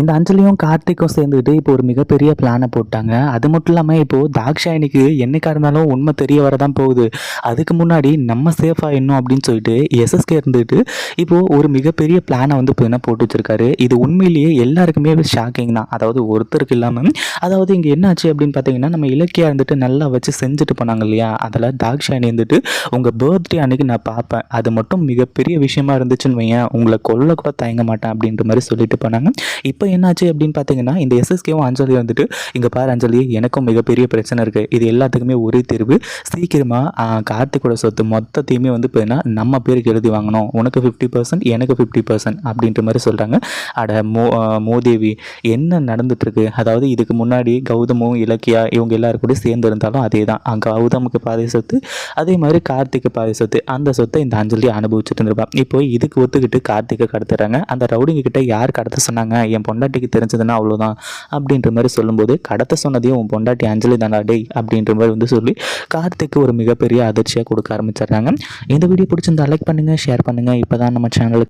இந்த அஞ்சலியும் கார்த்திக்கும் சேர்ந்துக்கிட்டு இப்போ ஒரு மிகப்பெரிய பிளானை போட்டாங்க. அது மட்டும் இல்லாமல் இப்போது தாக்ஷாயினிக்கு என்னைக்கா இருந்தாலும் உண்மை தெரிய வரதான் போகுது. அதுக்கு முன்னாடி நம்ம சேஃபாக இன்னும் அப்படின்னு சொல்லிட்டு எஸ்எஸ்கே இருந்துட்டு இப்போது ஒரு மிகப்பெரிய பிளானை வந்து இப்போ என்ன போட்டு வச்சிருக்காரு. இது உண்மையிலேயே எல்லாருக்குமே ஷாக்கிங் தான். அதாவது ஒருத்தருக்கு இல்லாமல் அதாவது இங்கே என்னாச்சு அப்படின்னு பார்த்தீங்கன்னா நம்ம இலக்கியா இருந்துட்டு நல்லா வச்சு செஞ்சுட்டு போனாங்க இல்லையா? அதில் தாக்ஷாயினி இருந்துட்டு உங்கள் பர்த்டே அன்னைக்கு நான் பார்ப்பேன் அது மட்டும் மிகப்பெரிய விஷயமா இருந்துச்சுன்னு வையேன். உங்களை கொல்ல கூட தயங்க மாட்டேன் அப்படின்ற மாதிரி சொல்லிட்டு போனாங்க. இப்போ இப்போ என்னாச்சு அப்படின்னு பார்த்தீங்கன்னா இந்த எஸ்எஸ்கேவும் அஞ்சலி வந்துட்டு இங்கே பாரு அஞ்சலி எனக்கும் மிகப்பெரிய பிரச்சனை இருக்குது இது எல்லாத்துக்குமே ஒரே தீர்வு. சீக்கிரமாக கார்த்திகோட சொத்து மொத்தத்தையுமே வந்து இப்போ என்ன நம்ம பேருக்கு எழுதி வாங்கணும். உனக்கு ஃபிஃப்டி பர்சன்ட் எனக்கு ஃபிஃப்டி பர்சன்ட் அப்படின்ற மாதிரி சொல்கிறாங்க அட மோ மோதேவி என்ன நடந்துட்டுருக்கு? அதாவது இதுக்கு முன்னாடி கௌதமும் இலக்கியா இவங்க எல்லாரும் கூட சேர்ந்து இருந்தாலும் அதே தான் கௌதமுக்கு பாதி சொத்து அதே மாதிரி கார்த்திக்கு பாதி சொத்து. அந்த சொத்தை இந்த அஞ்சலி அனுபவிச்சுட்டு இருந்திருப்பா. இப்போ இதுக்கு ஒத்துக்கிட்டு கார்த்திகை கடத்துறாங்க. அந்த ரவுடிங்க கிட்ட யார் கடத்த சொன்னாங்க? என் பொண்டாட்டிக்கு தெரிஞ்சதுன்னா அவ்வளோதான் அப்படின்ற மாதிரி சொல்லும்போது கடத்த சொன்னதையும் உன் பொண்டாட்டி அஞ்சலி தானா டேய் அப்படின்ற மாதிரி வந்து சொல்லி கார்த்திக்கு ஒரு மிகப்பெரிய அதிர்ச்சியாக கொடுக்க ஆரம்பிச்சிடுறாங்க. இந்த வீடியோ பிடிச்சிருந்தா லைக் பண்ணுங்கள் ஷேர் பண்ணுங்கள் இப்போ தான் நம்ம சேனலுக்கு